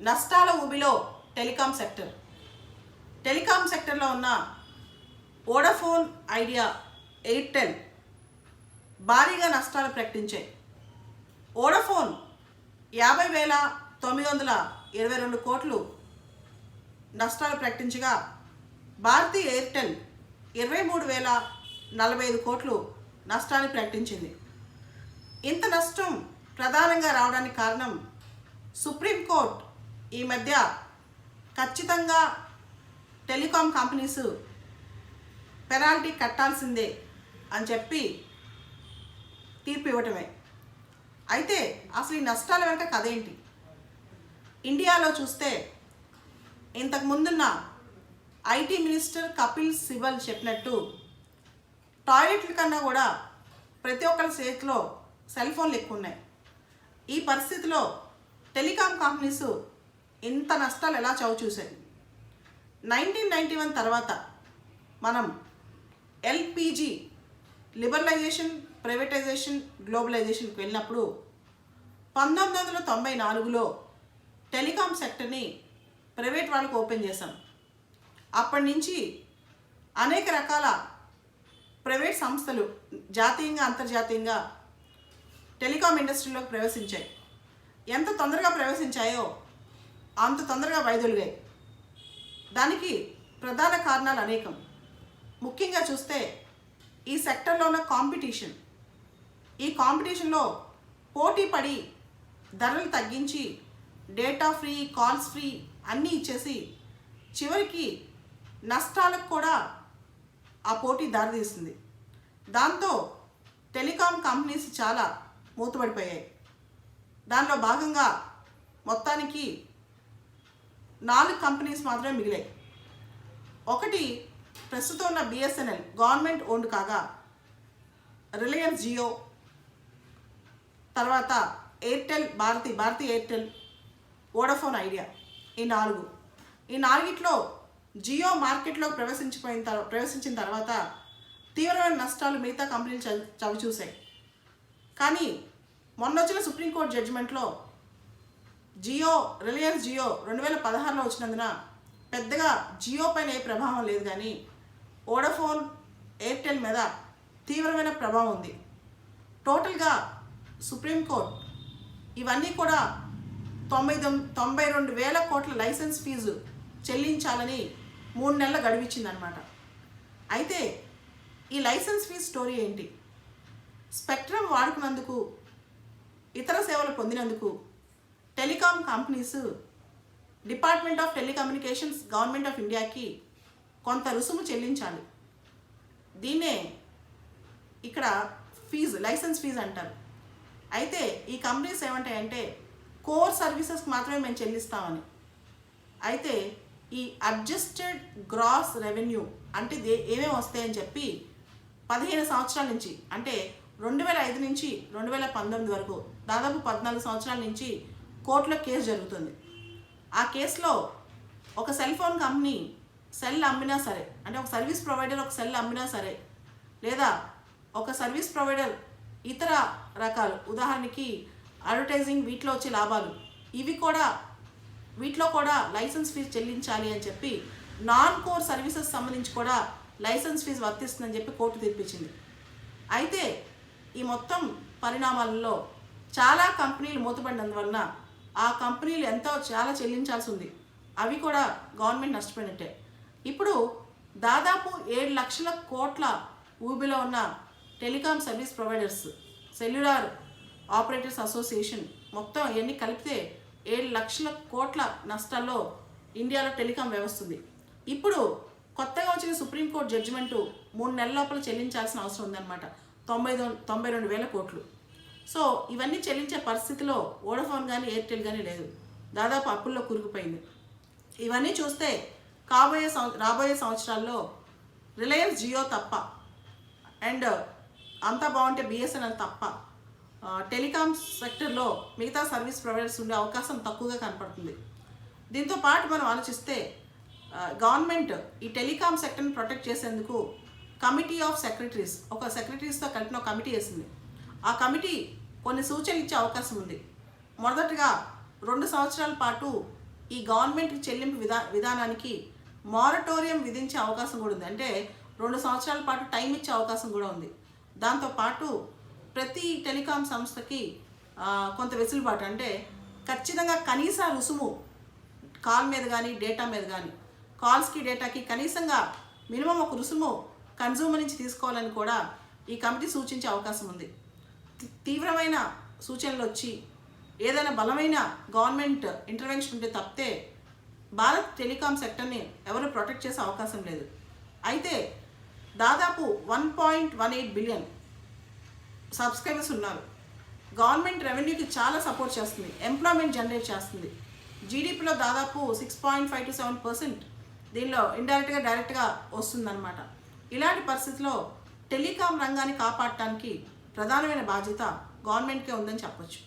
నష్టాల ఊబిలో telecom sector. Telecom సెక్టర్లో ఉన్న వోడాఫోన్ ఐడియా ఎయిర్టెల్ భారీగా నష్టాలు ప్రకటించాయి. వోడాఫోన్ యాభై వేల తొమ్మిది వందల ఇరవై రెండు కోట్లు నష్టాలు ప్రకటించగా భారతీ ఎయిర్టెల్ ఇరవై మూడు వేల నలభై ఐదు కోట్లు నష్టాన్ని ప్రకటించింది. ఇంత నష్టం ప్రధానంగా రావడానికి కారణం సుప్రీంకోర్టు ఈ మధ్య ఖచ్చితంగా టెలికాం కంపెనీస్ పెనాల్టీ కట్టాల్సిందే అని చెప్పి తీర్పు ఇవ్వటమే. అయితే అసలు ఈ నష్టాల వెంట కథ ఏంటి? ఇండియాలో చూస్తే ఇంతకు ముందున్న ఐటీ మినిస్టర్ కపిల్ సిబల్ చెప్పినట్టు టాయిలెట్ల కన్నా కూడా ప్రతి ఒక్కరి చేతిలో సెల్ ఫోన్లు ఎక్కువ ఉన్నాయి. ఈ పరిస్థితిలో టెలికాం కంపెనీస్ ఇంత నష్టాలు ఎలా చవి చూసాయి నైన్టీన్ నైంటీ వన్ తర్వాత మనం ఎల్పిజి లిబరలైజేషన్ ప్రైవేటైజేషన్ గ్లోబలైజేషన్కి వెళ్ళినప్పుడు పంతొమ్మిది వందల తొంభై నాలుగులో టెలికాం సెక్టర్ని ప్రైవేట్ వాళ్ళకు ఓపెన్ చేశాం. అప్పటి నుంచి అనేక రకాల ప్రైవేట్ సంస్థలు జాతీయంగా అంతర్జాతీయంగా టెలికాం ఇండస్ట్రీలోకి ప్రవేశించాయి. ఎంత తొందరగా ప్రవేశించాయో అంత తొందరగా వైదొలిగాయి. దానికి ప్రధాన కారణాలు అనేకం. ముఖ్యంగా చూస్తే ఈ సెక్టర్లో ఉన్న కాంపిటీషన్. ఈ కాంపిటీషన్లో పోటీ పడి ధరలు తగ్గించి డేటా ఫ్రీ కాల్స్ ఫ్రీ అన్నీ ఇచ్చేసి చివరికి నష్టాలకు కూడా ఆ పోటీ దారితీస్తుంది. దాంతో టెలికాం కంపెనీస్ చాలా మూతపడిపోయాయి దానిలో భాగంగా మొత్తానికి నాలుగు కంపెనీస్ మాత్రమే మిగిలాయి. ఒకటి ప్రస్తుతం ఉన్న బిఎస్ఎన్ఎల్ గవర్నమెంట్ ఓన్డ్ కాగా రిలయన్స్ జియో తర్వాత Airtel Bharti Bharti Airtel Vodafone Idea ఈ నాలుగు. ఈ నాలుగిట్లో జియో మార్కెట్లో ప్రవేశించిపోయిన తర్వాత ప్రవేశించిన తర్వాత తీవ్రమైన నష్టాలు మిగతా కంపెనీలు చవి చవి చూశాయి కానీ మొన్న వచ్చిన సుప్రీంకోర్టు జడ్జిమెంట్లో జియో రిలయన్స్ జియో రెండు వేల పదహారులో వచ్చినందున పెద్దగా జియో పైన ఏ ప్రభావం లేదు కానీ వోడాఫోన్ ఎయిర్టెల్ మీద తీవ్రమైన ప్రభావం ఉంది. టోటల్గా సుప్రీంకోర్టు ఇవన్నీ కూడా తొంభై తొంభై రెండు వేల కోట్ల లైసెన్స్ ఫీజు చెల్లించాలని మూడు నెలలు గడివిచ్చిందనమాట అయితే ఈ లైసెన్స్ ఫీజు స్టోరీ ఏంటి? స్పెక్ట్రమ్ వాడుకున్నందుకు ఇతర సేవలు పొందినందుకు telecom companies department of telecommunications government of ఇండియాకి కొంత రుసుము చెల్లించాలి. దీన్నే ఇక్కడ ఫీజు లైసెన్స్ ఫీజు అంటారు. అయితే ఈ కంపెనీస్ ఏమంటాయంటే కోర్ సర్వీసెస్ మాత్రమే మేము చెల్లిస్తామని. అయితే ఈ అడ్జస్టెడ్ గ్రాస్ రెవెన్యూ అంటే దే ఏమేమి వస్తాయని చెప్పి పదిహేను సంవత్సరాల నుంచి అంటే రెండు వేల ఐదు నుంచి రెండు వేల పంతొమ్మిది వరకు దాదాపు పద్నాలుగు సంవత్సరాల నుంచి కోర్టులో కేసు జరుగుతుంది. ఆ కేసులో ఒక సెల్ ఫోన్ కంపెనీ సెల్ అమ్మినా సరే అంటే ఒక సర్వీస్ ప్రొవైడర్ ఒక సెల్ అమ్మినా సరే లేదా ఒక సర్వీస్ ప్రొవైడర్ ఇతర రకాలు ఉదాహరణకి అడ్వర్టైజింగ్ వీటిలో వచ్చే లాభాలు ఇవి కూడా వీటిలో కూడా లైసెన్స్ ఫీజు చెల్లించాలి అని చెప్పి నాన్ కోర్ సర్వీసెస్ సంబంధించి కూడా లైసెన్స్ ఫీజు వర్తిస్తుందని చెప్పి కోర్టు తీర్పిచ్చింది. అయితే ఈ మొత్తం పరిణామాలలో చాలా కంపెనీలు మూతపడినందువలన ఆ కంపెనీలు ఎంతో చాలా చెల్లించాల్సి ఉంది. అవి కూడా గవర్నమెంట్ నష్టపోయినట్టే. ఇప్పుడు దాదాపు ఏడు లక్షల కోట్ల ఊబిలో ఉన్న telecom service providers cellular operators association మొత్తం ఇవన్నీ కలిపితే ఏడు లక్షల కోట్ల నష్టాల్లో ఇండియాలో టెలికాం వ్యవస్థ ఉంది. ఇప్పుడు కొత్తగా వచ్చిన సుప్రీంకోర్టు జడ్జిమెంటు మూడు నెలల లోపల చెల్లించాల్సిన అవసరం ఉందన్నమాట. తొంభై తొంభై రెండు వేల కోట్లు. సో ఇవన్నీ చెల్లించే పరిస్థితిలో వోడాఫోన్ కానీ ఎయిర్టెల్ కానీ లేదు. దాదాపు అప్పుల్లో కురిగిపోయింది. ఇవన్నీ చూస్తే కాబోయే సంవ రాబోయే సంవత్సరాల్లో రిలయన్స్ జియో తప్ప అండ్ అంతా బాగుంటే బిఎస్ఎన్ఎల్ తప్ప టెలికాం సెక్టర్లో మిగతా సర్వీస్ ప్రొవైడర్స్ ఉండే అవకాశం తక్కువగా కనపడుతుంది. దీంతో పాటు మనం ఆలోచిస్తే గవర్నమెంట్ ఈ టెలికాం సెక్టర్ని ప్రొటెక్ట్ చేసేందుకు కమిటీ ఆఫ్ సెక్రటరీస్ ఒక సెక్రటరీస్తో కలిపిన కమిటీ వేసింది. ఆ కమిటీ కొన్ని సూచనలు ఇచ్చే అవకాశం ఉంది. మొదటగా రెండు సంవత్సరాల పాటు ఈ గవర్నమెంట్ చెల్లింపు విధా విధానానికి మారటోరియం విధించే అవకాశం కూడా ఉంది. అంటే రెండు సంవత్సరాల పాటు టైం ఇచ్చే అవకాశం కూడా ఉంది. దాంతోపాటు ప్రతి టెలికాం సంస్థకి కొంత వెసులుబాటు. అంటే ఖచ్చితంగా కనీస రుసుము కాల్ మీద కానీ డేటా మీద కానీ కాల్స్కి డేటాకి కనీసంగా మినిమం ఒక రుసుము కన్జ్యూమర్ నుంచి తీసుకోవాలని కూడా ఈ కమిటీ సూచించే అవకాశం ఉంది. తీవ్రమైన సూచనలు వచ్చి ఏదైనా బలమైన గవర్నమెంట్ ఇంటర్వెన్షన్ ఉంటే తప్పితే భారత్ టెలికాం సెక్టర్ని ఎవరు ప్రొటెక్ట్ చేసే అవకాశం లేదు. అయితే దాదాపు one point one eight billion subscribers ఉన్నారు. గవర్నమెంట్ రెవెన్యూకి చాలా సపోర్ట్ చేస్తుంది. ఎంప్లాయ్మెంట్ జనరేట్ చేస్తుంది. జీడిపిలో దాదాపు six point five to seven percent దీనిలో ఇండైరెక్ట్గా డైరెక్ట్గా వస్తుందన్నమాట. ఇలాంటి పరిస్థితిలో టెలికాం రంగాన్ని కాపాడటానికి ప్రధానమైన బాధ్యత గవర్నమెంట్కే ఉందని చెప్పొచ్చు.